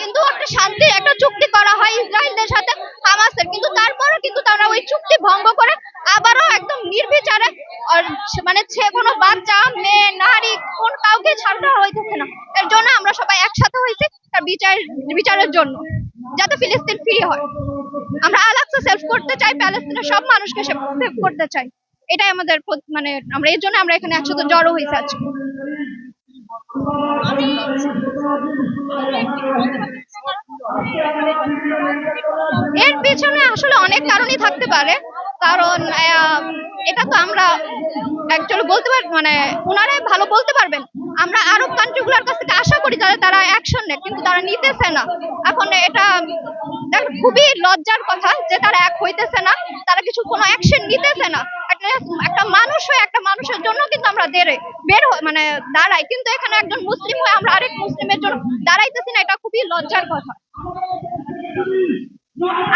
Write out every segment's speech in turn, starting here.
কিন্তু একটা চুক্তি করা হয় সাথে হামাসের। কিন্তু তারপরও কিন্তু তারা ওই চুক্তি ভঙ্গ করে আবারও একদম নির্বিচারে মানে বাচ্চা, মেয়ে, নারী, কোন কাউকে না। জন্য আমরা সবাই একসাথে হয়েছি বিচার বিচারের জন্য, যাতে ফিলিস্তিন ফ্রি হয়। আমরা করতে চাই সব মানুষকে সেভ করতে চাই। এটাই আমাদের মানে আমরা এর জন্য আমরা এখানে একসাথে জড়ো হয়েছি আজকে। এর পেছনে আসলে অনেক কারণই থাকতে পারে। কারণ এটা তো আমরা অ্যাকচুয়ালি বলতে পার মানে ওনারাই ভালো বলতে পারবেন। আমরা আরব কান্ট্রিগুলোর কাছ থেকে আশা করি যারা তারা অ্যাকশন নেয়, কিন্তু তারা নিতেছে না। এখন এটা খুবই লজ্জার কথা যে তারা এক হইতেছে না, তারা কিছু কোনো অ্যাকশন নিতেছে না। একটা একটা মানুষ হয়ে, একটা মানুষের জন্য কিন্তু আমরা বের মানে দাঁড়াই। কিন্তু এখানে একজন মুসলিম হয়ে আমরা আরেক মুসলিমের জন্য দাঁড়াইতেছি না, এটা খুবই লজ্জার কথা।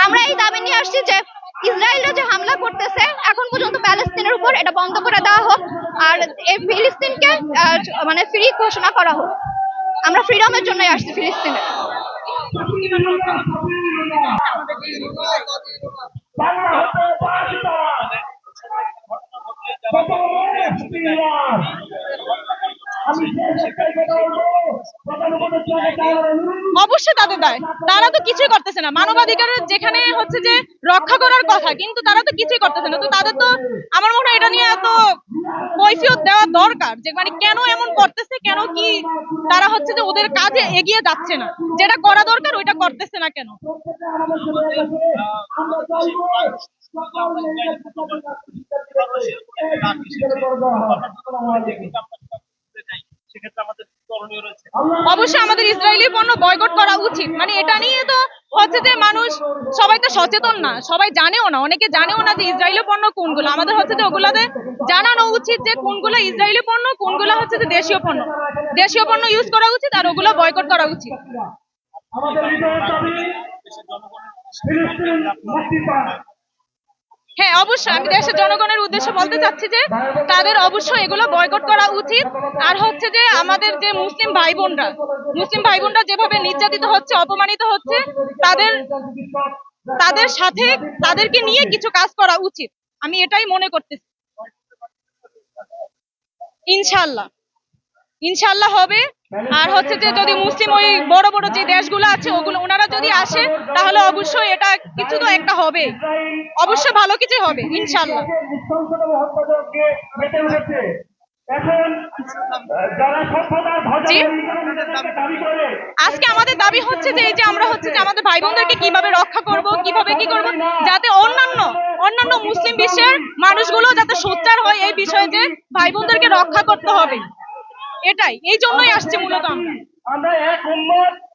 আমরা এই দাবি নিয়ে আসছি যে ইসরায়েলরা যে হামলা করতেছে, এখন পর্যন্ত প্যালেস্তিনের উপর এটা বন্ধ করে দেওয়া হোক, আর এই ফিলিস্তিনকে মানে ফ্রি ঘোষণা করা হোক। আমরা ফ্রিডমের জন্যই আসছি ফিলিস্তিনে। অবশ্যই তাদের দায়। তারা তো কিছুই করতেছে না। মানবাধিকারের যেখানে হচ্ছে যে রক্ষা করার কথা, কিন্তু তারা তো কিছুই করতেছে না। তো তাদের তো আমার মনে হয় এটা নিয়ে এত কৈফিয়ত দেওয়া দরকার যে মানে কেন এমন করতেছে কেন কি তারা হচ্ছে যে ওদের কাজে এগিয়ে যাচ্ছে না। যেটা করা দরকার ওইটা করতেছে না কেন? অবশ্যই আমাদের ইসরায়েলি পণ্য বয়কট করা উচিত। মানে হচ্ছে যে মানুষ সবাই তো সচেতন না, সবাই জানেও না, অনেকে জানেও না যে ইসরায়েলি পণ্য কোনগুলো। আমাদের হচ্ছে যে ওগুলাতে জানানো উচিত যে কোনগুলো ইসরায়েলি পণ্য, কোনগুলো হচ্ছে যে দেশীয় পণ্য। দেশীয় পণ্য ইউজ করা উচিত আর ওগুলো বয়কট করা উচিত। আমাদের হৃদয়ের দাবি দেশের জনগণের ফিলিস্তিন মুক্তি পাক হ্যাঁ অবশ্যই। আমি দেশের জনগণের উদ্দেশ্যে বলতে চাচ্ছি যে তাদের অবশ্যই এগুলো বয়কট করা উচিত। আর হচ্ছে যে আমাদের যে মুসলিম ভাই বোনরা মুসলিম ভাই বোনরা যেভাবে নির্যাতিত হচ্ছে, অপমানিত হচ্ছে, তাদের তাদের সাথে তাদেরকে নিয়ে কিছু কাজ করা উচিত। আমি এটাই মনে করতেছি। ইনশাল্লাহ ইনশাল্লাহ হবে। আর হচ্ছে যে যদি মুসলিম ওই বড় বড় যে দেশগুলো আছে, ওগুলো ওনারা যদি আসে, তাহলে অবশ্যই এটা কিছু তো একটা হবে। অবশ্যই ভালো কিছু হবে ইনশাল্লাহ আজকে আমাদের দাবি হচ্ছে যে, এই যে আমরা হচ্ছে যে আমাদের ভাই বোনদেরকে কীভাবে রক্ষা করব, কীভাবে কি করব, যাতে অন্যান্য অন্যান্য মুসলিম বিশ্বের মানুষগুলো যাতে সোচ্চার হয় এই বিষয়ে যে ভাই বোনদেরকে রক্ষা করতে হবে। এটাই এই জন্যই আসছে মূলত আমরা। আমরা এক উম্মত